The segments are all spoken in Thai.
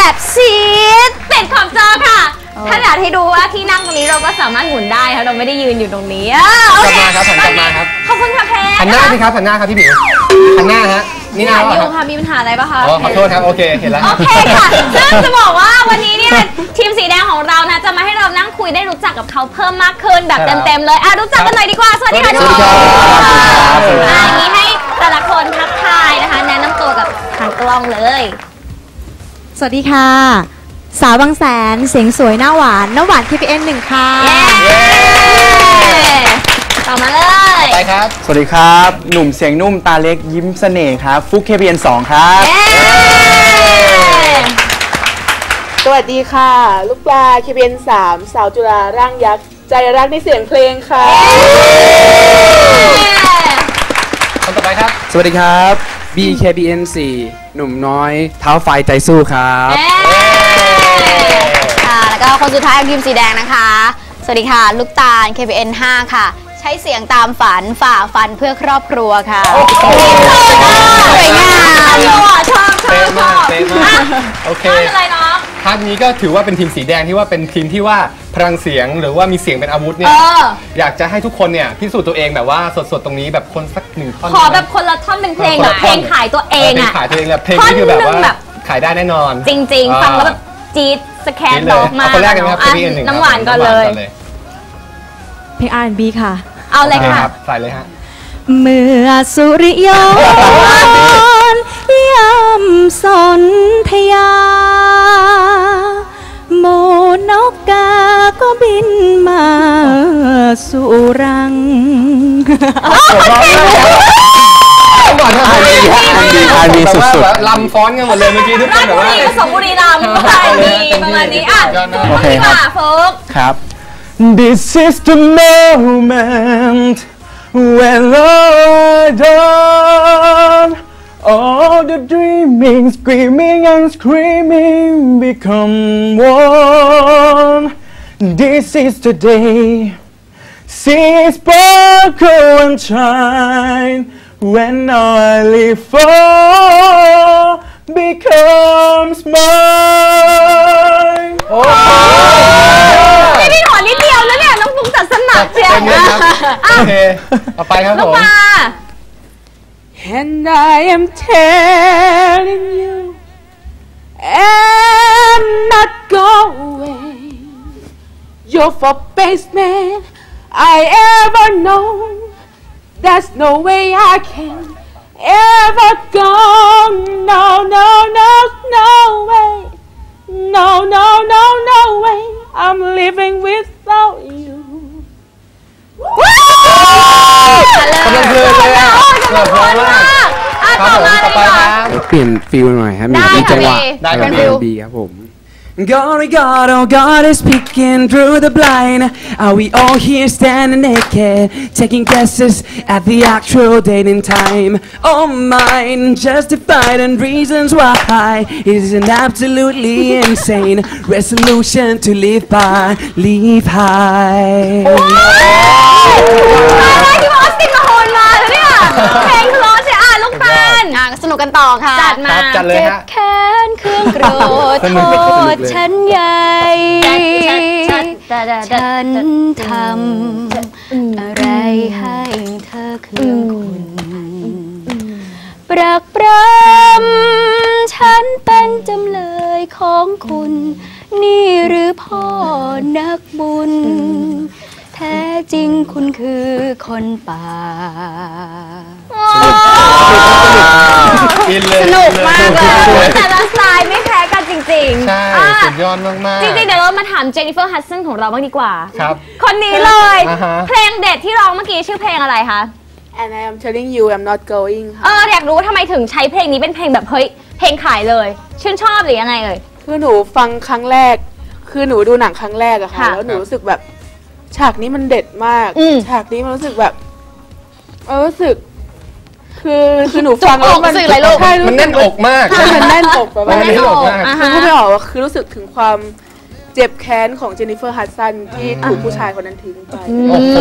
แบบชีสเป็ดขอบจอค่ะ ถ้าอยากให้ดูว่าที่นั่งตรงนี้เราก็สามารถหมุนได้ค่ะเราไม่ได้ยืนอยู่ตรงนี้โอเคกลับมาครับหันกลับมาครับ ขอบคุณค่ะเพชรหันหน้าสิครับหันหน้าครับพี่ผิวหันหน้าฮะนี่หน้าเดียวค่ะมีปัญหาอะไรปะคะอ๋อขอโทษครับโอเคเห็นแล้วโอเคค่ะซึ่งจะบอกว่าวันนี้เนี่ยทีมสีแดงของเรานะจะมาให้เรานั่งคุยได้รู้จักกับเขาเพิ่มมากขึ้นแบบเต็มๆเลยอะรู้จักกันหน่อยดีกว่าสวัสดีค่ะทุกคนอันนี้ให้แต่ละคนทักทายนะคะ แนะนำตัวกับทางกล้องเลย สวัสดีค่ะ สาวบางแสนเสียงสวยหน้าหวานหน้าหวาน KPN หนึ่งค่ะเย้ต่อมาเลย ไปครับ สวัสดีครับ หนุ่มเสียงนุ่มตาเล็กยิ้มเสน่ห์ครับ ฟุก KPN 2ครับเย้สวัสดีค่ะ ลูกปลาเคเบียนสามสาวจุฬาร่างยักษ์ ใจรักในเสียงเพลงค่ะ คนต่อไปครับ สวัสดีครับ BKBN 4 หนุ่มน้อยเท้าไฟใจสู้ครับเย้ค่ะ แล้วก็คนสุดท้ายของทีมสีแดงนะคะ สวัสดีค่ะ ลูกตาล KPN 5 ค่ะ ใช้เสียงตามฝันฝ่าฟันเพื่อครอบครัวค่ะสวยงามชอบชอบชเป๊ะอบมากเป๊ะมากโอเคชอบอะไรเนาะพาร์ทนี้ก็ถือว่าเป็นทีมสีแดงที่ว่าเป็นทีมที่ว่า พลังเสียงหรือว่ามีเสียงเป็นอาวุธเอเนี่ยออยากจะให้ทุกคนเนี่ยพิสูจน์ตัวเองแบบว่าสดๆตรงนี้แบบคนสักหนึ่งท่อนขอแบบคนละท่อนเป็นเพลงคนแบละบท่เพลงขายตัวเองเพลงอะ ขายตัวเองแบบเพลงนี้คือแบบท่อนหนึ่ว่างแบบ ขายได้แน่นอนจริง ๆ ฟังแล้วแบบอ่าจี๊ดสแคนนี่บเลอยกมากเอาคนแรกกันครับอะพี่หนึ่งน้ำหวานก่อนเลย เพลง R&B ค่ะ เอาเลยโอเคค่ะครับใส่เลยฮะ เมื่อสุริยนต์ยำสนธยา สู่รังต้องก่อนนะ R&B แบบสุดว่าๆแบบลำฟ้อนกันหมดเลยเมื่อกี้ทุกครานชแบบบุว่ารีผสมบุรีรัมย์ใช่ดีประมาณนี้อะยอดมากโอเคดีกครับว่าโฟกครับ This is the moment when I dawn All the dreaming, screaming and screaming become one This is the day See sparkle and shine when I live for becomes mine. นี่พี่หนอนนิดเดียวแล้วเนี่ยน้องฟุกจัดสนับเชียว เต็มเลยครับ อ่ะ โอเคเอาไปครับ ลู ผ ก ม มา And I am telling you I'm not going You're for best man I ever know There's no way I can ever go No, no, no, no way No, no, no, no way I'm living without you กำลังเพลินเลยอะกำลังเพลินมากอะครัต่บอผมมาต่อไปเลยคค่ะรับเปลี่ยนฟิลหน่อยครับได้มีจังหวะค่ะได้แบบครับ R&B ครับผม God, oh God, oh God is peeking through the blind. Are we all here standing naked, taking guesses at the actual date and time? Oh, mine, justified and reasons why it is an absolutely insane resolution to live by, leave high. มาได้ที่ว่าออสตินมาโฮนมาแล้วเนี่ย เพลงเพราะใช่อ่ะลูกตาลอ่ะสนุกกันต่อค่ะ จัดมา ครับจัดเลยฮะ แค้นเครื่อง โกรธสนุกโทสนุกษเลยฉันใหญ่ฉันทำอะไรให้เธอเครื่องคุณปรักปรำฉันเป็นจำเลยของคุณ นี่หรือพ่อนักบุญ แท้จริงคุณคือคนป่าอินเลยสนุกมากเลย ริงๆใช่ อะสุดยอดมาก ๆ จริงๆ เดี๋ยวเรามาถามเจนนิเฟอร์ฮัสซันของเราบ้างดีกว่า ครับ คนนี้เลย อ่าฮะ เพลงเด็ดที่ร้องเมื่อกี้ชื่อเพลงอะไรคะ And I am telling you I'm not going เอออยากรู้ว่าทำไมถึงใช้เพลงนี้เป็นเพลงแบบเฮ้ยเพลงขายเลย ชื่นชอบหรือยังไงเอ่ย คือหนูฟังครั้งแรก คือหนูดูหนังครั้งแรกอะค่ะ ค่ะแล้วหนูรู้สึกแบบ ฉากนี้มันเด็ดมาก อืม ฉากนี้มันรู้สึกแบบ เออรู้สึก คือคือหนูฟังแล้วมันจุกอกรู้สึกอะไรลูก ใช่มันแน่นอกมาก ใช่มันแน่นอกแบบมันว่าแน่นอกมากอ่าคือฮะพูดไม่ออกว่าคือรู้สึกถึงความเจ็บแค้นของเจนนิเฟอร์ฮัดสันที่ถูกผู้ชายคนนั้นทิ้งไป โอ้โห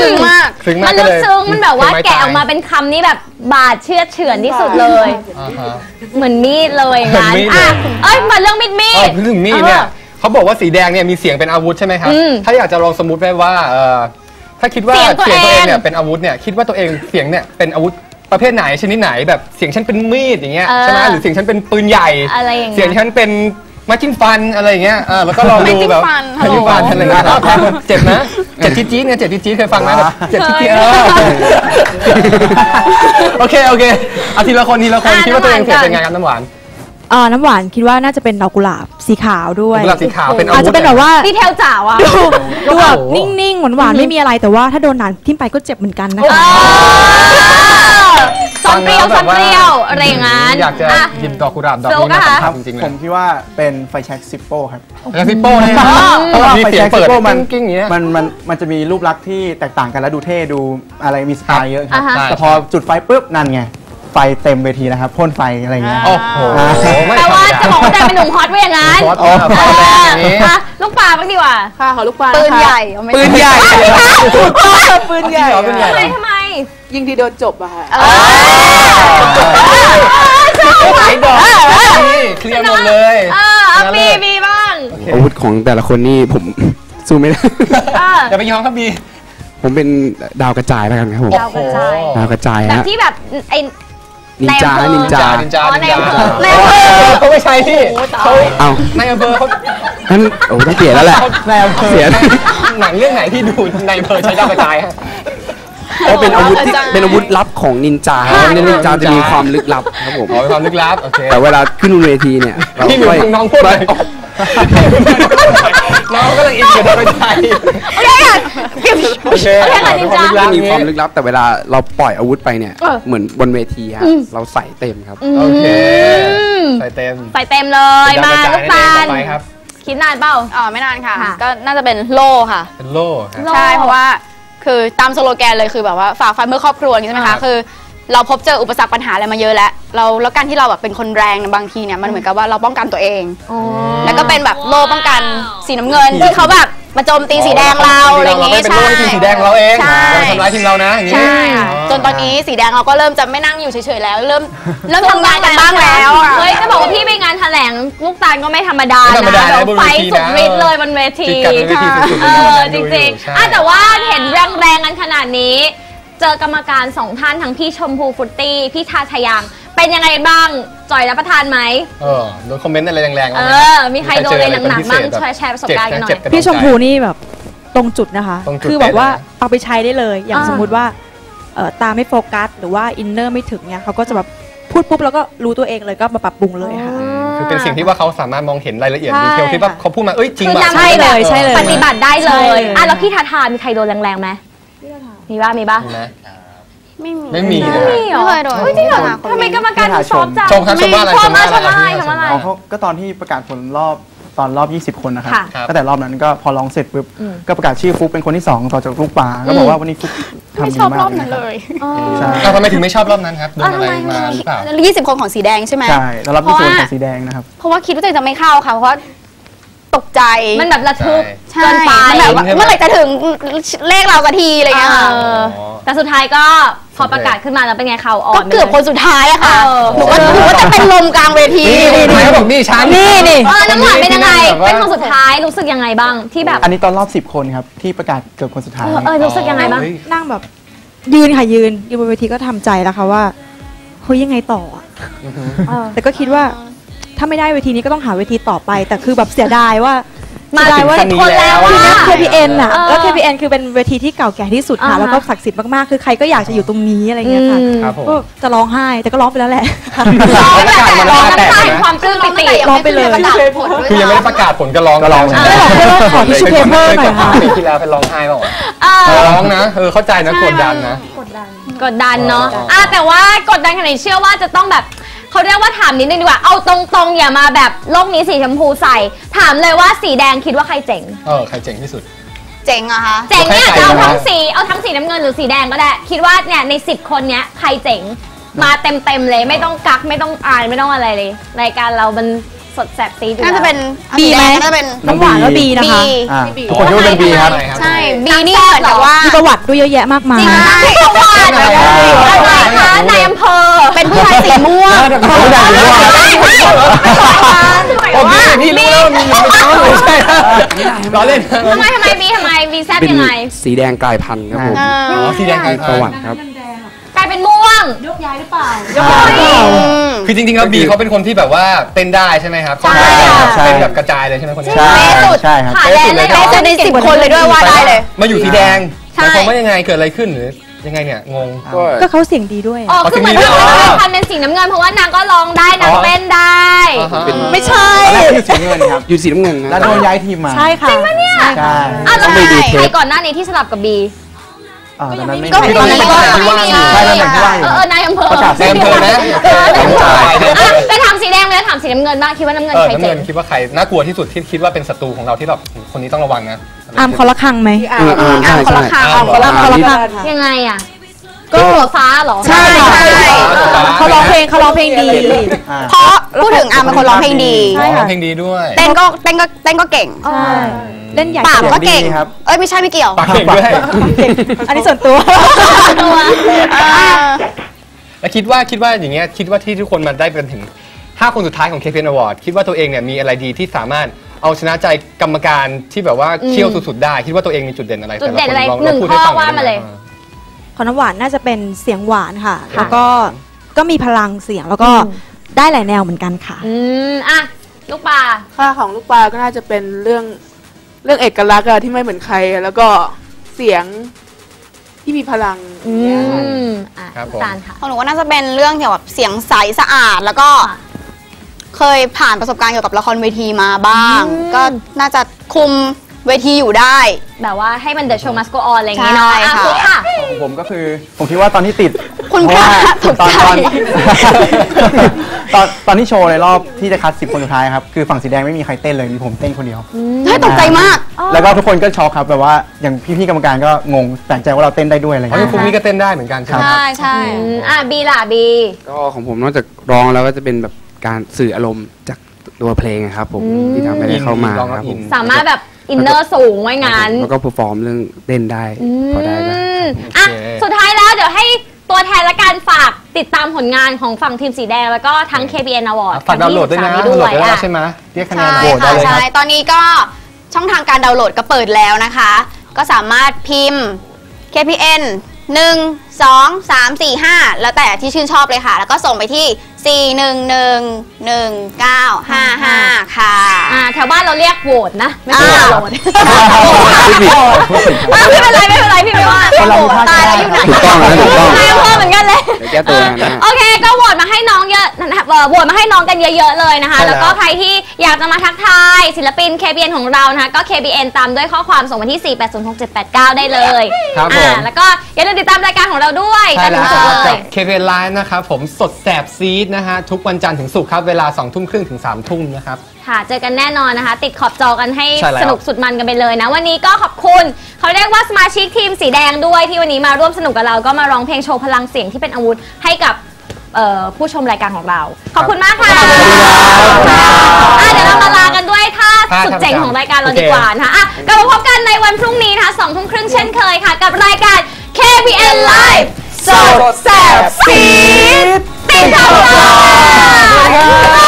ซึ้งมาก ซึ้งมากมันก็ลึเลกยซึ้งมันแบบว่าเพลงไม้แกะตายออกมาเป็นคำนี้แบบบาดเชือดเฉือนที่สุดเลย อ่าฮะ เหมือนมีดเลยอย่างนั้นเหมือนมีดเลย อะเอ้ยมาเรื่องมีดมีอ๋อดพูดถึงมีดเนี่ยออเขาบอกว่าสีแดงเนี่ยมีเสียงเป็นอาวุธใช่ไหมครับ อืม ถ้าอยากจะลองสมมติไว้ว่าเอ่อ ถ้าคิดว่าเสียงตัวเสียงตัวเองเองเนี่ยเป็นอาวุธเนี่ยคิดว่าตัวเองเสียงเนี่ยเป็นอาวุธประเภทไหนชนิดไหนแบบเสียงฉันเป็นมีดอย่างเงี้ยเออใช่ไหมหรือเสียงฉันเป็นปืนใหญ่อะไรอย่างเงี้ยเสียงฉันเป็นไม้จิ้มฟันอะไรอย่างเงี้ยเออแล้วก็ลองดูแบบไม้จิ้มฟันไม้จิ้มฟันอะไรอย่างเงี้ยเจ็บนะเจ็บจี๊ดจี๊ดเนี่ยเจ็บจี๊ดจี๊ดเคยฟังไหมแบบเจ็บจี๊ดจี๊ดเออโอเคโอเคเอาทีละคนทีละคนอะคิดว่าตัวเองน้ำหวานเสียงเป็นไงครับน้ำหวาน เอ่อน้ำหวานคิดว่าน่าจะเป็นดอกกุหลาบสีขาวด้วยกุหลาบสีขาวเป็นอาอาจวุธจะเป็นแบบว่าดีเทลจ๋าว่ะ ดูดูแบบโอ้โหนิ่งๆหวานๆไม่มีอะไรแต่ว่าถ้าโดนหนานทิ่มไปก็เจ็บเหมือนกันนะเอคะอซ้อนเปรี้ยวซ้อนเปรี้ยว อะไรอย่างงั้นอยากจะอะ หยิบดอกกุหลาบดอกโฟล์นี้กมาอะสัมคะผัสจริงๆเลผยมคิดว่าเป็นไฟแช็กซิปโป้ครับ แล้วซิปโป้เนี่ยเพราะว่ามีไฟเสียงแช็กเปิซิดปโป้มันกิ้งๆอย่างเงี้ย มันมันมันจะมีรูปลักษณ์ที่แตกต่างกันแล้วดูเท่ดูอะไรมีสไตล์เยอะครับอ่าฮะ แต่พอจุดไฟปุ๊บนั่นไงไฟเต็มเวทีนะครับพ่นไฟอะไรเงี้ย โอ้โหไม่แปลธรรมว่าดาจะบอกว่าใจเป็นหนุ่มฮอตไว้อย่างนั้นฮอตมากไฟแดงอย่างนี้อะลูกปลาบ้างดีกว่าค่ะขอลูกปลาปืนนะคะใหญ่เอาไม่ปืนใหญ่ปืนใหญ่ปืนใหญ่ ทำไมทำไมยิงทีเดียวจบอะค่ะเออไหนดอกนี่เคลียร์หมดเลยเออเอาบีบีบ้างอาวุธของแต่ละคนนี่ผม สู้ไม่ได้ เอออย่าไปยอมครับบีผมเป็นดาวกระจายแล้วกันครับผม ดาวกระจาย ดาวกระจายแบบฮะ ที่แบบไอ้ นินจาในอำเภอนินจา นินจาอ๋อในนินอำเภจาอในอำเภอ เขาไม่ใช่พี่เขาเอาในอำเภอเขางั้นโอ้ต้องเปลี่ยนแล้วแหละ ในอำเภอเสีย หนังเรื่องไหนที่ดูในอำเภอใช้ดาวกระจายฮะ เพราะเป็นอาวุธที่เป็นอาวุธลับของนินจาครับนินจาจะมีความลึกลับครับผมขอเป็นความลึกลับ โอเคแต่เวลาขึ้นบนเวทีเนี่ยเราพี่หนูค่อยน้องพูดเลย น้องก็เลยอินกับดาวกระจายโอเคค่ะโอเคโอเคค่ะนินจาจะมีความลึกลับแต่เวลาเราปล่อยอาวุธไปเนี่ยเหมือนบนเวทีฮะเราใส่เต็มครับ โอเค ใส่เต็มใส่เต็มเลยดาวมากระจาลูยกตาลนั่นเองต่อไปครับ คิดนานเปล่า อ๋อไม่นานค่ะ ค่ะ ก็น่าจะเป็นโล่ค่ะ เป็นโล่ครับ โล่ใช่ เพราะว่าคือตามสโลแกนเลยคือแบบว่าฝากฟันเมื่อครอบครัวอย่างนี้ใช่ไหมครัคะบ คือ เราพบเจออุปสรรคปัญหาอะไรมาเยอะแล้วเราแล้วการที่เราแบบเป็นคนแรงเนี่ยบางทีเนี่ยมันเหมือนกับว่าเราป้องกันตัวเอง แล้วก็เป็นแบบโล่ป้องกันสีน้ำเงินที่เขาแบบมาโจมตีสีแดงเราอะไรอย่างงี้งี้เป็นใช่โล่ที่สีแดงเราเองใช่เราทำร้ายทีมเรานะอย่างงี้ใช่ค่ะจนตอนนี้สีแดงเราก็เริ่มจะไม่นั่งอยู่เฉยๆแล้ว เริ่มเริ่มทำงานกันบ้างแล้วอะ เฮ้ยจะบอกว่าพี่ไปงานแถลงลูกตาลก็ไม่ธรรมดาไม่ธรรมดานะนะแบบบนไฟเวทีสุดนะฤทธิ์เลยบนเวที จิกกัดบนเวทีสุดๆเอเลยอนะจดูริงอยู่ใช่ๆอะแต่ว่าเห็นแรงๆกันขนาดนี้ เจอกรรมการสองท่านทั้งพี่ชมพูฟุตตี้ พี่ชาชยังเป็นยังไงบ้างจ่อยรับประทานไหม เออโดนคอมเมนต์อะไรแรงๆเอบ้างไหอมีใครโดนอะไรหนักๆบ้างช่วยแชร์ประสบการณ์กันหน่อย เจ็บะพี่ชมพูนี่แบบตรงจุดนะคะ ตรงจุดคือแบบว่าเป๊ะเลยนะ เอาไปใช้ได้เลย อย่างอ่า สมมุติว่าเอ่อตาไม่โฟกัส หรือว่าอินเนอร์ไม่ถึงเนี่ยเขาก็จะแบบพูดปุ๊บแล้วก็รู้ตัวเองเลยก็มาปรับปรุงเลยค่ะ คือเป็นสิ่งที่ว่าเขาสามารถมองเห็นรายละเอียดใช่ดีเทลที่ว่าเขาพูดมาเอ้ยจริงคือว่ะ นำใช่ให้เลแบบยใช่เลย ปฏิบัติได้เลใช่ยเลย อะแล้วพี่ทาทามีใครโดนแรงๆไหม มีบ้างมีบ้างเห็นไหมไม่มีไม่มีนะไม่มีเหรอไม่เคยโดนเฮ้ยจริงเหรอไม่เคยทำไมกรรมการถึงซอฟต์จัง ชมครับชมว่าอะไรชมว่าชชมมว่าว่าอะไรชมว่าอะไร อ๋อเขาก็ตอนที่ประกาศผลรอบตอนรอบ 20 คนนะครับค่ะครับ ก็แต่รอบนั้นก็พอร้องเสร็จปุ๊บก็ประกาศชื่อฟุกเป็นคนที่ 2 ต่อจากลูกปลาก็บอกว่าวันนี้ฟุกทำไม่ดีชอบมากรอบเลยนั้นะนครับเลยใช่อ้าวทำไมถึงไม่ชอบรอบนั้นครับโดนอ้าวอะไรทำไมมาหรือเปล่า ยี่สิบคนของสีแดงใช่ไหม ใช่แล้วรอบที่ส่วนของสีแดงนะครับ เพราะว่าคิดว่าตัวเองจะไม่เข้าค่ะ เพราะว่า ตกใจมันแบบระทึกใช่เกินไปมันแบบว่าใช่ไหมเมื่อไหร่จะถึงเลขเรากะทีอะไรเงี้ยค่ะ เออแต่สุดท้ายก็พอประกาศขึ้นมาแล้วเป็นไงเขาอ่อก็นเกือบคนสุดท้ายอะค่ะ เออ หนูก็หนูก็จะเป็นลมกลางเวที นี่นี่เขาบอกนี่ฉัน นี่นี่เออน้ำหวานเป็นยังไงแบบว่าเป็นคนสุดท้ายรู้สึกยังไงบ้างที่แบบ อันนี้ตอนรอบ 10 คนครับ ที่ประกาศเกือบคนสุดท้าย เออเออรู้สึกยังไงบ้างเฮ้ยนั่งแบบยืนค่ะยืนยืนบนเวทีก็ทำใจแล้วค่ะว่าเฮ้ยยังไงต่ออะแต่ก็คิดว่า ถ้าไม่ได้เวทีนี้ก็ต้องหาเวทีต่อไป แต่คือแบบเสียดายว่ามาเสียดายว่าถึงคนแล้วคืออะนัก KPN อะเออแล้ว KPN คือเป็นเวทีที่เก่าแก่ที่สุดอ่าค่ะฮะแล้วก็ศักดิ์สิทธิ์มาก ๆ คือใครก็อยากจะอยู่ตรงนี้อะไรเงี้ยค่ะครับผมก็จะร้องไห้แต่ก็ร้องไปแล้วแหละร้องแบบประกาศมาร้องแล้วน้ำตาแต่แห่งความปลื้มปิติร้องไปเลยประกาศผลด้วยคือยังไม่ได้ประกาศผลก็ร้องก็ร้องใช่ไหมก็บอกด้วยว่าขอทิชชู่เพเปอร์หน่อยค่ะปีที่แล้วเป็นร้องไห้เปล่าวะเออร้องนะเออเข้าใจนะกดดันนะกดดันเนาะอะแต่ว่ากดดันขนาดนี้เชื่อว่าจะต้องแบบ เขาเรียกว่าถามนิดนึงดีกว่า เอาตรงๆ อย่ามาแบบโลกนี้สีชมพูใส่ ถามเลยว่าสีแดงคิดว่าใครเจ๋ง เออ ใครเจ๋งที่สุด เจ๋งอะคะเจ๋งเนี่ยใครจะเจ๋เอางนะทั้งสีเอาทั้งสีน้ำเงินหรือสีแดงก็ได้ คิดว่าเนี่ยในสิบคนเนี้ยใครเจ๋งมาเต็มๆเลยไม่ต้องกักไม่ต้องอ่านไม่ต้องอะไรเลย รายการเรามันสดแสบซีดอยู่น่าจะเป็นบีไหม น่าจะเป็นน้ำหวานก็บีนะคะบีอ่าทุกคนคิดว่าเป็นบีครับ ใช่บีนี่เหมือนกับว่ามีประวัติด้วยเยอะแยะมากมาย จริงนะไม่ต้องว่าอะไรอะไรคะนายอำเภอ เป็นผู้ชายสีม่วงโอเคพี่รู้แล้วมีไม่ใช่ล้อเล่นทำไมทำไมบีทำไมบีแซบเป็นยังไงสีแดงกลายพันธุ์ครับผมเออ๋ออสีแดงกลายปพันระวัธุ์ติครับกลายเป็นม่วงอืมคือจริงๆแล้วบีเขาเป็นคนที่แบบว่าเต้นได้ใช่ไหมครับใช่ค่ะเต้นแบบกระจายเลยใช่ไหมคนนี้ใช่เป๊ะสุดใช่ครับขาแดงเลยเป๊ะสุดเลยเป๊ะสุดในสิบคนเลยด้วยว่าได้เลย มาอยู่สีแดงใช่หมายความว่ายังไงเกิดอะไรขึ้นหรือ ยังไงเนี่ยงงก็ ก็เขาเสียงดีด้วยอ๋ออะคือเหมือนอ๋ว่าอนางพันเป็นสีน้ำเงินเพราะว่านางก็ร้องได้นางอ๋อเต้นได้อ่าฮะไม่ใช่ตอนแรกอยู่สีเงินครับอยู่สีน้ำเงินนะแล้วโดนย้ายทีมมาใช่ค่ะจริงปะเนี่ยใช่อ้าวแล้วต้องไปดูเทปใครก่อนหน้านี้ที่สลับกับบี อ่าตอนนั้นไม่ก็มีตอนนั้นก็ที่ไม่ว่างมีอยู่ใช่ตำแหน่งที่ว่างอยู่เออเออนายอำเภอประกาศในอำเภอนะเออในอำเภอใช่อะไปถามสีแดงไปแล้วถามสีน้ำเงินบ้างคิดว่าน้ำเงินเออใครน้ำเจ๋เงิงนคิดว่าใครน่ากลัวที่สุดที่คิดว่าเป็นศัตรูของเราที่แบบคนนี้ต้องระวังนะอามคอละครังไหมเออเอออะใช่คนใช่ละครั้งอะคอละคอละครังยังไงอะ ก็หัวฟ้าเหรอ ใช่ใช่เขาร้องเพลงเขาร้องเพลงดีอ่าเพราะพูดถึงอาร์มเป็นคนร้องเพลงดี ใช่ค่ะ ร้องเพลงดีด้วย เต้นก็เต้นก็เต้นก็เก่งใช่เล่นใหญ่ปากก็เก่งเสียงดีครับเอ้ยไม่ใช่ไม่เกี่ยว ปากเก่งด้วยเก่งอันนี้ส่วนตัวตัวอ่าแล้วคิดว่าคิดว่าอย่างเงี้ยคิดว่าที่ทุกคนมาได้เป็นถึง 5 คนสุดท้ายของ KPN Award คิดว่าตัวเองเนี่ยมีอะไรดีที่สามารถเอาชนะใจกรรมการที่แบบว่าเคี่ยวสุดๆได้ คิดว่าตัวเองมีจุดเด่นอะไรจุดเด่นอะไรแต่ลคลหนึ่งพูดข้อใฟัว่ามาเลยได้ไห ของน้ำหวานน่าจะเป็นเสียงหวานค่ะค่ะ แล้วก็ก็มีพลังเสียงแล้วก็ได้หลายแนวเหมือนกันค่ะ อืมอะลูกปลาค่าของลูกปลาก็น่าจะเป็นเรื่องเรื่องเอกลักษณ์อะที่ไม่เหมือนใครแล้วก็เสียงที่มีพลังอืเนี่ยค่ะ มอะครับผมตาลค่ะ ของหนูว่าน่าจะเป็นเรื่องเกี่ยวกับเสียงใสสะอาด แล้วก็ค่ะเคยผ่านประสบการณ์เกี่ยวกับละครเวทีมาบ้าง อืม ก็น่าจะคุม เวทีอยู่ได้ แบบว่าให้มัน The Show Must Go On อะไรอย่างเงี้ยเนาะใช่อะค่ะ คุณค่ะ ของผมก็คือผมคิดว่าตอนที่ติดคุณเพราะว่าพระตกตอนใจตอนตอนตอนที่โชว์ในรอบที่จะคัดสิบคนสุดท้ายครับคือฝั่งสีแดงไม่มีใครเต้นเลยมีผมเต้นคนเดียวเฮ้ยตกใจมาก แล้วก็ทุกคนก็ช็อกครับแบบว่าอย่างพี่ๆกรรมการก็งงแปลกใจว่าเราเต้นได้ด้วยอะไรอ๋อเงี้นี่ยคุณนี่ก็เต้นได้เหมือนกันใช่ไหม ใช่ใช่อืมอะบีล่ะบี ก็ของผมนอกจากร้องแล้วก็จะเป็นแบบการสื่ออารมณ์จากตัวเพลงอะครับผมที่ทำให้ได้เข้ามาครับผม สามารถแบบ อินเนอร์สูงไว้งานแล้วก็เพอร์ฟอร์มเรื่องเต้นได้พอได้บ้างอืมครับอะสุดท้ายแล้วเดี๋ยวให้ตัวแทนและการฝากติดตามผลงานของฝั่งทีมสีแดง แล้วก็ทั้ง KPN Award ฝากดาวน์โหลดด้วยนะครั้งดาวที่น์โหลด23ได้นี้แล้ด้ววยใช่ไหมเรียกคะแนใช่นโหวตได้ค่ะเลยคใช่รับตอนนี้ก็ช่องทางการดาวน์โหลดก็เปิดแล้วนะคะ ก็สามารถพิมพ์ KPN 1 2 3 4 5 แล้วแต่ที่ชื่นชอบเลยค่ะ แล้วก็ส่งไปที่ 4 1 1 1 9 5 5 ค่ะอ่าแถวบ้านเราเรียกโหวตนะ ไม่ใช่อ่าดาวน์โหลดอะไม่เป็นไรไม่เป็นไรพี่ไม่ว่าคนเรามีพลาดตายได้แล้วอยู่ไหนถูกต้องแล้วถูกต้องนายอำเภอเหมือนกันเลย เดี๋ยวแก้ตัวนะฮะ โอเค ก็โหวตมาให้น้องเยอะนะครับ เอ่อโหวตมาให้น้องกันเยอะๆเลยนะคะ ใช่แล้ว แล้วก็ใครที่อยากจะมาทักทายศิลปิน KBN ของเรานะคะ ก็ KBN ตามด้วยข้อความส่งมาที่ 4806789 ได้เลยครับผม อ่าแล้วก็อย่าลืมติดตามรายการของเราด้วยใช่จันทแล้วร์ถึงศุกร์เลกับ ย KPN Live นะครับผมสดแสบซีดนะฮะ ทุกวันจันทร์ถึงศุกร์ครับ เวลา2ทุ่มครึ่งถึง3ทุ่มนะครับ ค่ะ เจอกันแน่นอนนะคะ ติดขอบจอกันให้ใช่แล้ว สนุกสุดมันกันไปเลยนะ วันนี้ก็ขอบคุณ เขาเรียกว่าสมาชิกทีมสีแดงด้วยที่วันนี้มาร่วมสนุกกับเราก็มาร้องเพลงโชว์พลังเสียงที่เป็นอาวุธให้กับ เอ่อผู้ชมรายการของเรา ขอบคุณมากค่ะอะเดี๋ยวเรามาลากันด้วยท่าท่าสุดเจ๋งของรายการเราโอเคดีกว่านะคะอะกลับมาพบกันในวันพรุ่งนี้นะคะสองทุ่มครึ่งเช่นเคยค่ะ กับรายการ KPN Live สดแสบซีดติดขอบจอ